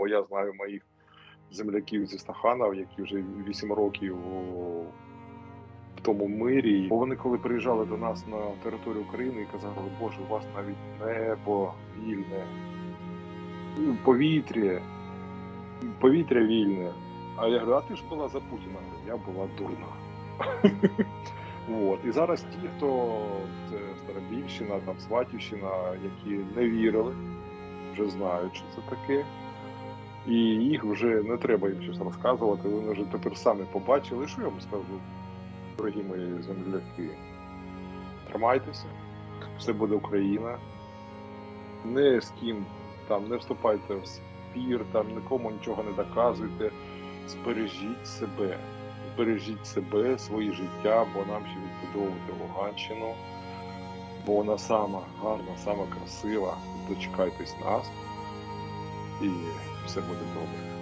бо я знаю моїх земляків зі Стаханов, які вже 8 років в тому мирі. Бо вони коли приїжджали до нас на територію України і казали, Боже, у вас навіть небо вільне, повітря, повітря вільне. А я говорю, а ти ж була за Путіна? Я була дурна. От. І зараз ті, хто це Старобільщина, там Сватівщина, які не вірили, вже знають, що це таке. І їх вже не треба їм щось розказувати. Вони вже тепер самі побачили. Що я вам скажу, дорогі мої земляки? Тримайтеся, все буде Україна. Не з ким там не вступайте в спір, там нікому нічого не доказуйте. Збережіть себе, збережіть себе, своє життя, бо нам ще відбудовувати Луганщину. Бо вона сама гарна, сама красива. Дочекайтесь нас, і все буде добре.